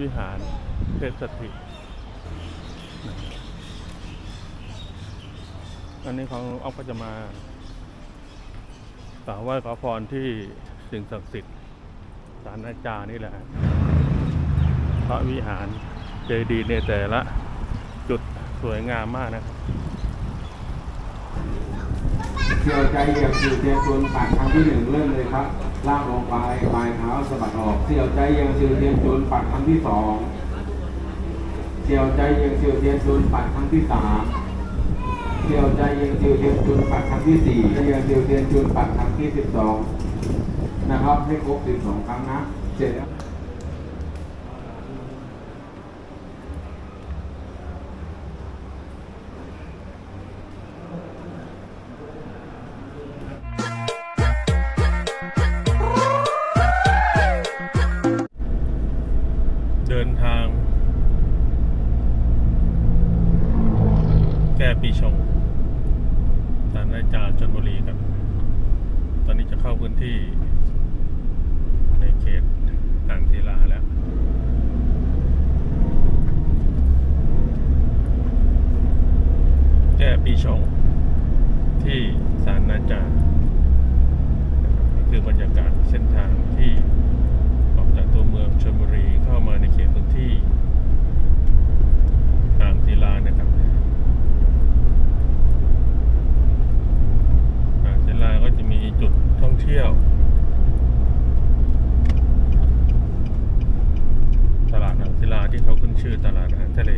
วิหารเทพสถิตอันนี้ของออฟก็จะมากราบไหว้ขอพรที่สิ่งศักดิ์สิทธิ์ศาลอาจารย์นี่แหละ พระวิหารเจดีย์ในแต่ละจุดสวยงามมากนะครับเสี่ยวใจเหยียบสื่เทียนชวนปัดครั้งที่หนึ่งเริ่มเลยครับ ลากลงไปปลายเท้าสะบัดออกเสี่ยวใจเยียบสื่อเทียนจูนปัดครั้งที่สองเสี่ยวใจเยียบสื่อเทียนจูนปัดครั้งที่สามเสี่ยวใจเยียบสื่อเทียนจูนปัดครั้งที่สี่เยียบสื่อเทียนจูนปัดครั้งที่สิบสองนะครับให้ครบสิบสองครั้งนะเสร็จแล้ว พื้นที่ในเขตอ่างศิลาแล้ว แก้ปีชง ที่สารอาจารย์นะครับนี่คือบรรยากาศเส้นทางที่ ออกจากตัวเมืองชลบุรีเข้ามาในเขตพื้นที่อ่างศิลานะครับอ่างศิลาก็จะมีจุดท่องเที่ยว ตลาดอ่างศิลาที่เขาขึ้นชื่อ ตล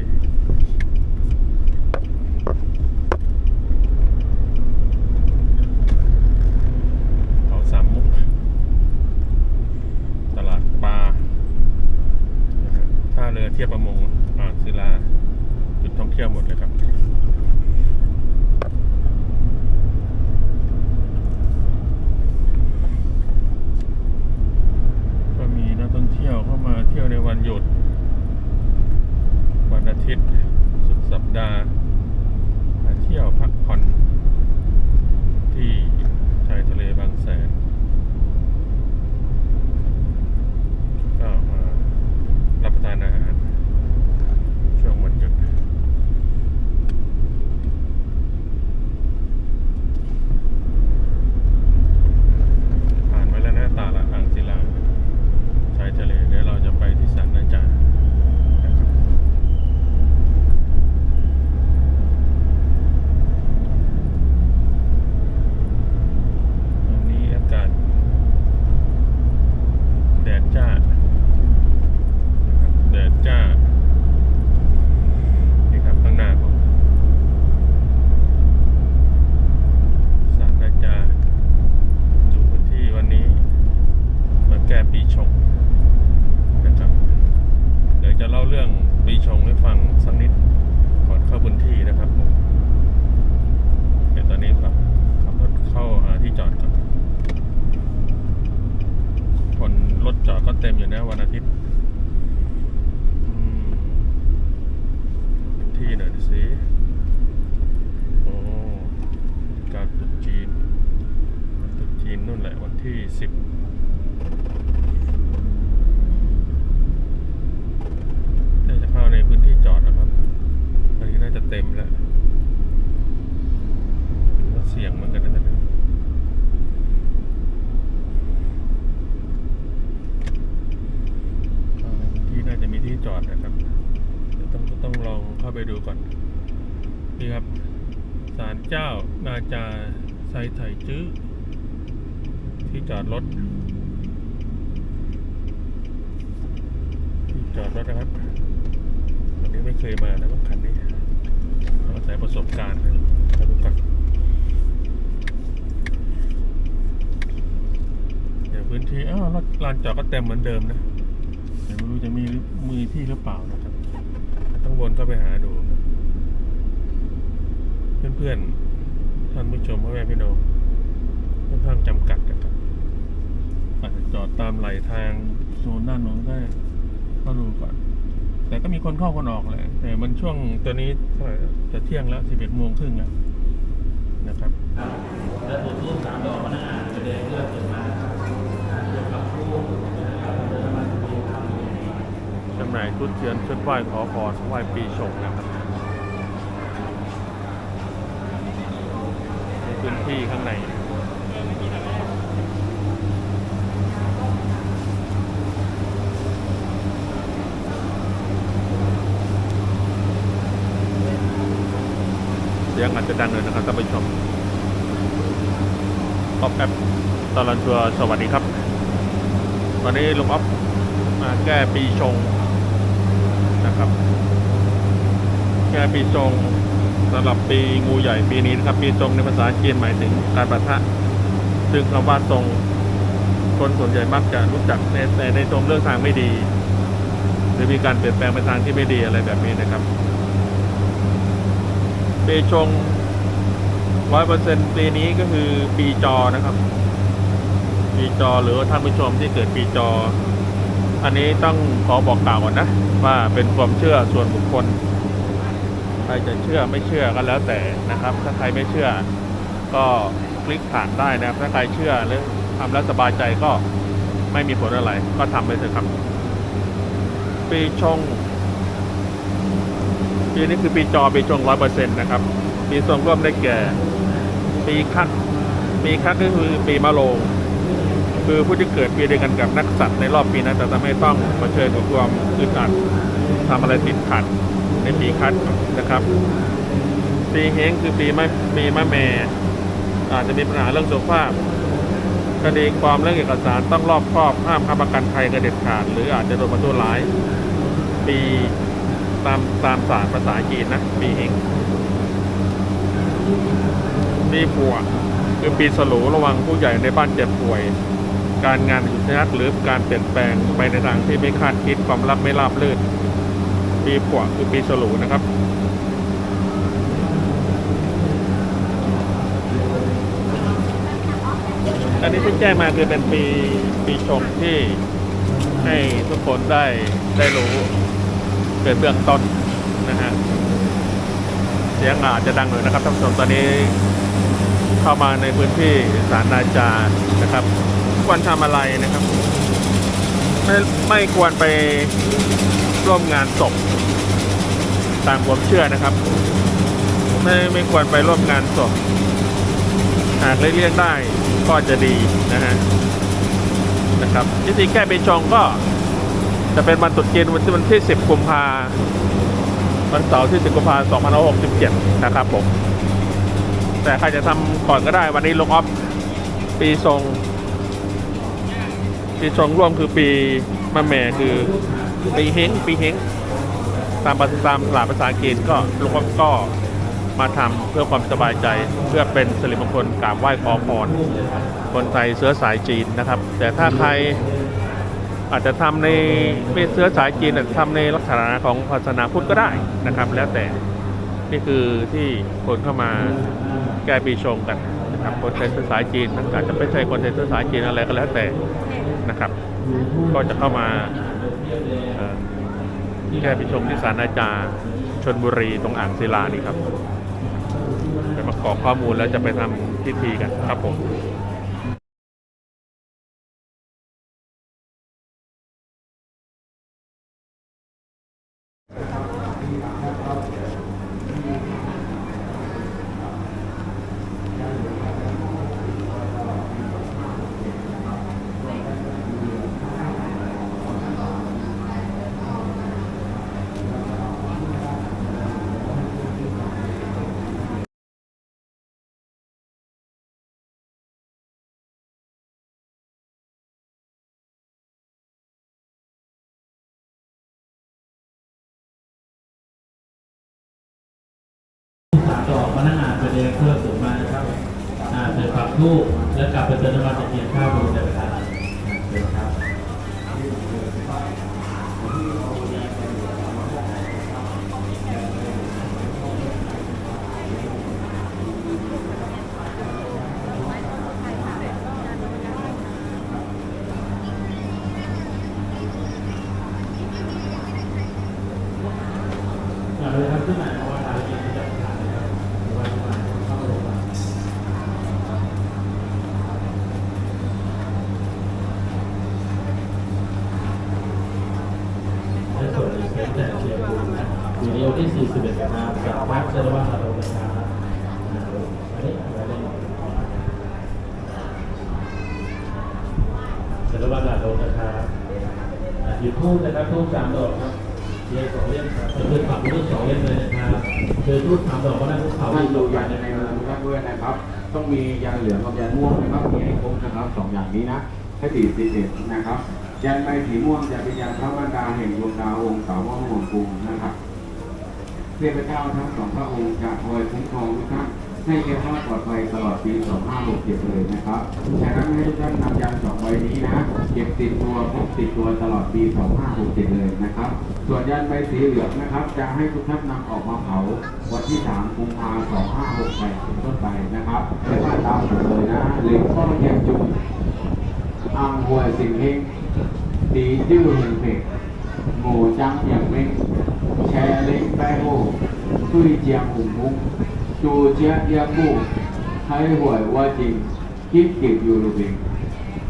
ไซไถจื้อ ที่จอดรถ ที่จอดรถนะครับวันนี้ไม่เคยมานะว่าคันนี้ต้องอาศัยประสบการณ์นะมาดูก่อนเดี๋ยวพื้นที่อ้าวรถลานจอดก็เต็มเหมือนเดิมนะแต่ไม่รู้จะมีมือที่หรือเปล่านะครับ ต้องวนเข้าไปหาดู เพื่อนๆ ท่านผู้ชมพ่อแม่พี่น้องค่อนข้างจำกัดนะครับอาจจะจอดตามไหลทางโซนด้านโน้นได้ก็ดูก่อน แต่ก็มีคนเข้าคนออกแหละแต่มันช่วงตัวนี้เท่าไหร่จะเที่ยงแล้วสิบเอ็ดโมงครึ่งแล้วนะครับและตัวรูปสามดอกพนักงานแสดงเพื่อเสริมมาเกี่ยวกับผู้นะครับเดินมาถึงที่ทำจำหน่ายชุดเทียนชุดไหว้ขอพรไหว้ปีชงนะครับ พื้นที่ข้างในเสียงอาจจะดังเลยนะครับท่านผู้ชมออฟแอปตลอดทัวร์สวัสดีครับวันนี้ลุงออฟมาแก้ปีชงนะครับ แก้ปีชง สำหรับปีงูใหญ่ปีนี้นะครับ ปีชงในภาษาจีนหมายถึงการปะทะ ซึ่งคำว่าทรงคนส่วนใหญ่มักจะรู้จักในในในทรงเรื่องทางไม่ดี หรือมีการเปลี่ยนแปลงไปทางที่ไม่ดีอะไรแบบนี้นะครับ ปีชงร้อยเปอร์เซ็นปีนี้ก็คือปีจอนะครับ ปีจอหรือท่านผู้ชมที่เกิดปีจอ อันนี้ต้องขอบอกกล่าวก่อนนะ ว่าเป็นความเชื่อส่วนบุคคล ใครจะเชื่อไม่เชื่อก็แล้วแต่นะครับ ถ้าใครไม่เชื่อ ก็คลิกผ่านได้นะครับ ถ้าใครเชื่อหรือทำแล้วสบายใจก็ไม่มีผลอะไร ก็ทำไปเถอะครับ ปีชง ปีนี้คือปีจอปีชงร้อยเปอร์เซ็นต์นะครับมีส่วนร่วมได้แก่ ปีคัดปีคัดก็คือปีมะโรงคือผู้ที่เกิดปีเดียวกันกับนักสัตว์ในรอบปีนั้นจะทำให้ต้องเผชิญกับความอึดอัดทำอะไรติดขัด ในปีคัดนะครับ ปีเฮงคือปีมะปีมะแม่อาจจะมีปัญหาเรื่องสุขภาพคดีความเรื่องเอกสารต้องรอบครอบห้ามค้ำประกันใครกระเด็ดขาด หรืออาจจะโดนประตูร้าย ปีตามตามศาสตร์ภาษาจีนนะ ปีเฮงปีผัวคือปีสลูระวังผู้ใหญ่ในบ้านเจ็บป่วย การงานหยุดชะงักหรือการเปลี่ยนแปลงไปในทางที่ไม่คาดคิดความรับไม่ราบรื่น ปีผัวคือปีสลูนะครับอันนี้ที่แจ้งมาคือเป็นปีปีชงที่ให้ทุกคนได้ได้รู้เป็นเบื้องต้นนะฮะเสียงอาจจะดังหน่อยนะครับท่านผู้ชมตอนนี้เข้ามาในพื้นที่สารนาจานะครับควรทำอะไรนะครับ ไม่ไม่ควรไป ร่วมงานศพตามความเชื่อนะครับ ไม่ไม่ควรไปร่วมงานศพหากเลี่ยงได้ก็จะดีนะฮะนะครับวิธีแก้ปีชงก็จะเป็นวันตรุษจีนวันที่วันที่ 10 กุมภาวันเสาร์ที่ 10 กุมภา2567 นะครับผม แต่ใครจะทำก่อนก็ได้วันนี้ลงออฟปีชงปีชงร่วมคือปีมะแม่คือ ปีเฮงปีเฮงตามภาษาตามหลักภาษาอังกฤษก็ลงออฟก็มาทำเพื่อความสบายใจเพื่อเป็นสิริมงคลกราบไหว้ขอพรคนไทยเชื้อสายจีนนะครับ แต่ถ้าใครอาจจะทำในไม่เชื้อสายจีนอาจจะทำในลักษณะของศาสนาพุทธก็ได้นะครับ แล้วแต่นี่คือที่คนเข้ามาแก้ปีชงกันนะครับคนไทยเชื้อสายจีนทั้งอาจจะไม่ใช่คนไทยเชื้อสายจีนอะไรก็แล้วแต่นะครับ ก็จะเข้ามา แค่ไปชมที่ศาลอาจารย์ชนบุรีตรงอ่างศิลานี่ครับไปประกอบข้อมูลแล้วจะไปทำพิธีกันครับผม สามดอกพนักงานไปเดินเครื่องสูงมานะครับอ่าเดินปักทูบ แล้วกลับไปเติมน้ำมันตะเกียงข้าวดูได้ไหมค วัฒน์อารมณ์นะครับอ่าอันนี้อันนี้เชลวัฒน์อารนะครับหยุดทูบนะครับทูบสามดอกครับเทียนสองเล่มครับเชิญฝักทูบสองเล่มเลยนะครับเชิญทูบสามดอกก็ได้ภูเขาท่านดูดอกยัยานในนะครับทุกท่านด้วยนะครับ ต้องมียันเหลืองกับยันม่วงนะครับมีให้ครบนะครับสองอย่างนี้นะให้ตีสีเด็ดนะครับยันใบสีม่วงจะเป็นยันพระบรรดาแห่งดวงดาวองค์สาว่างห่วงกรุงนะครับ เทพเจ้าทั้งสองพระองค์จะคอยคุ้มครองทุกท่านให้แก่รอดปลอดภัยตลอดปี 2567 เลยนะครับฉะนั้นให้ทุกท่านนำยันสองใบนี้นะ เก็บติดตัวพกติดตัวตลอดปี 2567 เลยนะครับ ส่วนยันใบสีเหลืองนะครับ จะให้ทุกท่านนำออกมาเผาวันที่ 3 กุมภาพันธ์ 2568 เป็นต้นไปนะครับไม่ว่าตามผมเลยนะเหล็กข้อเยียมจุงอังหัวสิงเฮงตีจื้อเฮงเพกหมูจังอย่างเม้ง แชร์ลิงแป้งโอ้วยเจียงหุ่งมุ้งจูเจียเอียมู่ให้หวยว่าจริงคิดเก็บอยู่ลูกเอง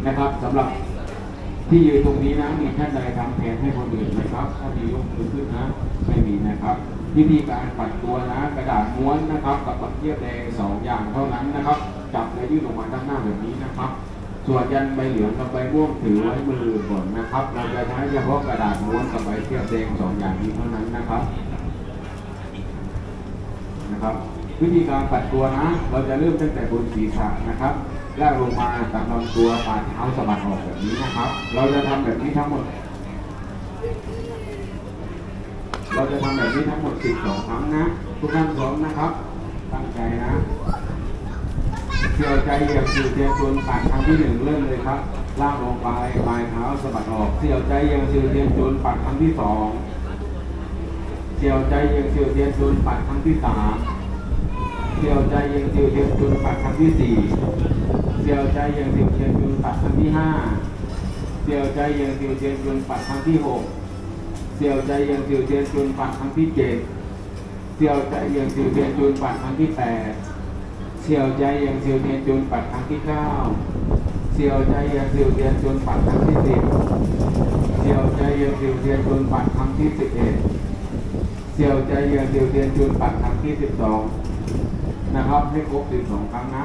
นะครับสำหรับที่ยืนตรงนี้นะมีท่านใดทำแทนให้คนอื่นไหมครับถ้ามียกมือขึ้นนะไม่มีนะครับวิธีการปัดตัวนะ กระดาษม้วนนะครับ กับปักเทียบแดงสองอย่างเท่านั้นนะครับ จับและยื่นออกมาด้านหน้าแบบนี้นะครับ ส่วนยันใบเหลืองกับใบม่วงถือไว้มือก่อนนะครับ เราจะใช้เฉพาะกระดาษม้วนกับใบเทียบแดงสองอย่างนี้เท่านั้นนะครับ นะครับ วิธีการปัดตัวนะ เราจะเริ่มตั้งแต่บนศีรษะนะครับลากลงมาตามลำตัวปาดเท้าสะบัดออกแบบนี้นะครับ เราจะทำแบบนี้ทั้งหมด เราจะทำแบบนี้ทั้งหมด 12 ครั้งนะ ทุกท่านพร้อมนะครับ ตั้งใจนะ เสี่ยวใจเหยียบสู่เทียนชนปัดครั้งที่หนึ่งเริ่มเลยครับลากลงไปปลายเท้าสะบัดออกเสี่ยวใจเหยียบสู่เทียนชนปัดครั้งที่สองเสี่ยวใจเหยียบสู่เทียนชนปัดครั้งที่สามเสี่ยวใจเหยียบสู่เทียนชนปัดครั้งที่สี่เสี่ยวใจเหยียบสู่เทียนชนปัดครั้งที่ห้าเสี่ยวใจเหยียบสู่เทียนชนปัดครั้งที่หกเสี่ยวใจเหยียบสู่เทียนชนปัดครั้งที่เจ็ดเสี่ยวใจเหยียบสู่เทียนชนปัดครั้งที่แปด เสี่ยวใจยังเสี่ยวเทียนจนปัดครั้งที่เก้าเสี่ยวใจยังเสี่ยวเทียนจนปัดครั้งที่สิบเสี่ยวใจยังเสี่ยวเทียนจนปัดครั้งที่สิบเอ็ดเสี่ยวใจยังเสี่ยวเทียนจนปัดครั้งที่สิบสองนะครับให้ครบสิบสองครั้งนะ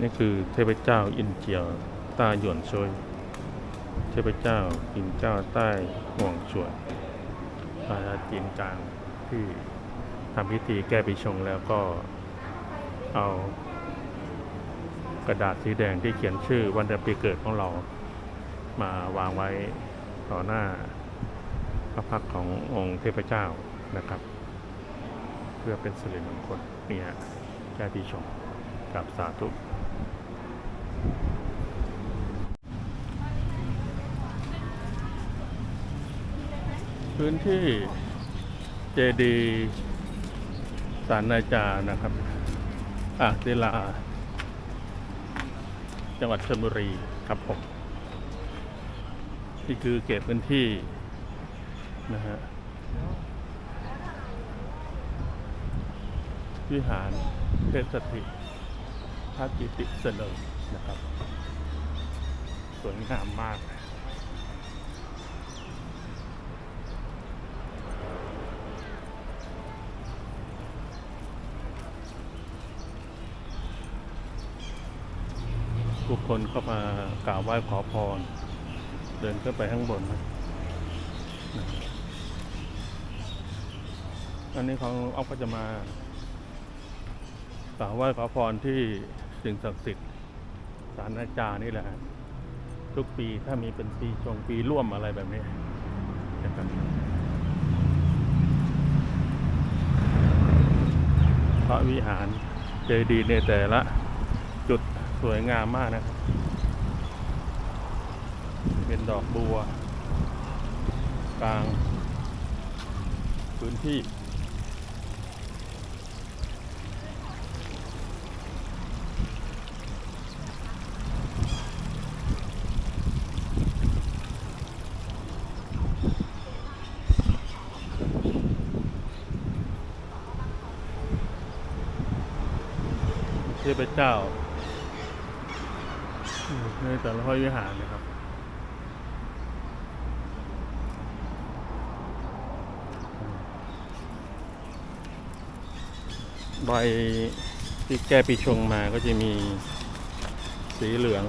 นี่คือเทพเจ้าอินเจียวต้าหยวนช่วยเทพเจ้าอินเจ้าใต้ห่วงชวยอาณาจีนกลางที่ทำพิธีแก้ปีชงแล้วก็เอากระดาษสีแดงที่เขียนชื่อวันเดือนปีเกิดของเรามาวางไว้ต่อหน้าพระพักขององค์เทพเจ้านะครับ เพื่อเป็นสิริมงคลนี่ฮะแก้ปีชงกับสาธุ พื้นที่เจดีสารนาจานะครับ อ่างศิลา จังหวัดชลบุรีครับผมนี่คือเขตพื้นที่นะฮะวิหารเทพสถิตพระกิติเสลิมนะครับ สวยงามมาก คนเข้ามากราบไหว้ขอพร เดินขึ้นไปข้างบนนะอันนี้ขาเอาก็จะมากราบไหว้ขอพรที่สิ่งศักดิ์สิทธิ์ศาลอาจารย์นี่แหละ ทุกปีถ้ามีเป็นปีชงปีร่วมอะไรแบบนี้นะครับพระวิหารเจดีย์ในแต่ละ วยงามมากนะครับ เป็นดอกบัว กลาง พื้นที่ เทพเจ้า ในแต่ละพระวิหารนะครับ ใบที่แก้ปีชงมาก็จะมีสีเหลือง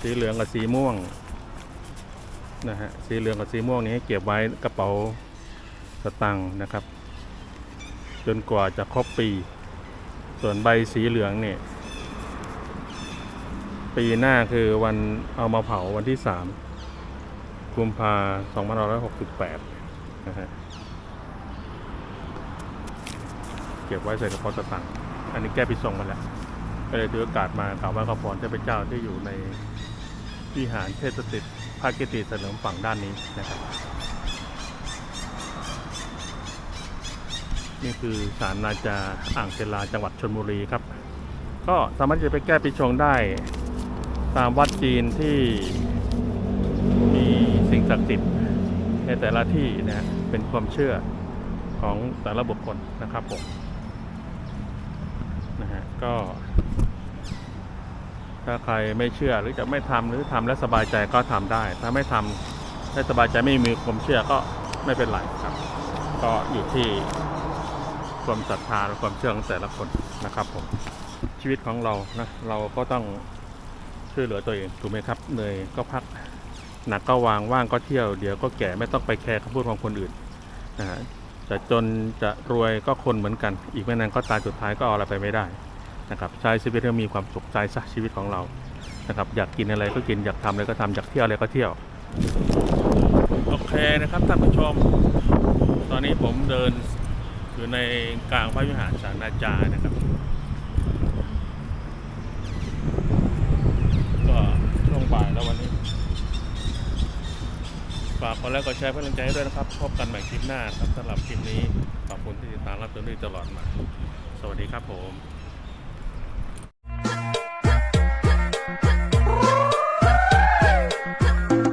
สีเหลืองกับสีม่วงนะฮะสีเหลืองกับสีม่วงนี้เก็บไว้กระเป๋าสตังค์นะครับ จนกว่าจะครบปี ส่วนใบสีเหลืองเนี่ย ปีหน้าคือวันเอามาเผาวันที่สามกุมภาสองพันห้าร้อยหกสิบแปดนะฮะเก็บไว้ใส่กระเป๋าสตางค์อันนี้แก้ปีส่งมาแล้วก็เลยถือโอกาสมากราบไหว้ขอพรเทพเจ้าที่อยู่ในวิหารเทพสถิตภาคกิติเสลิมฝั่งด้านนี้นะครับ นี่คือศาลนาจาอ่างศิลาจังหวัดชลบุรีครับ ก็สามารถจะไปแก้ปีชงได้ ตามวัดจีนที่มีสิ่งศักดิ์สิทธิ์ในแต่ละที่นะเป็นความเชื่อของแต่ละบุคคลนะครับผมนะฮะก็ ถ้าใครไม่เชื่อหรือจะไม่ทำหรือทำแล้วสบายใจก็ทำได้ ถ้าไม่ทำให้สบายใจไม่มีความเชื่อก็ไม่เป็นไรครับ ก็อยู่ที่ความศรัทธาและความเชื่อของแต่ละคนนะครับผมชีวิตของเรานะเราก็ต้อง ช่วยเหลือตัวเองถูกไหมครับเหนื่อยก็พักหนักก็วางว่างก็เที่ยวเดี๋ยวก็แก่ไม่ต้องไปแคร์คำพูดของคนอื่นนะฮะจะจนจะรวยก็คนเหมือนกัน อีกไม่นานก็ตายสุดท้ายก็เอาอะไรไปไม่ได้นะครับใช้ชีวิตให้มีความสุขใจซะชีวิตของเรานะครับอยากกินอะไรก็กินอยากทำอะไรก็ทำอยากเที่ยวอะไรก็เที่ยวโอเคนะครับท่านผู้ชม ตอนนี้ผมเดินอยู่ในกลางพระวิหารสารนาจานะครับ ก็ช่วง บ่ายแล้ววันนี้ฝากกดไลค์กดแชร์เพื่อนกำลังใจด้วยนะครับ พบกันใหม่คลิปหน้าครับสำหรับคลิปนี้ขอบคุณที่ติดตามรับชมด้วยตลอดมา สวัสดีครับผม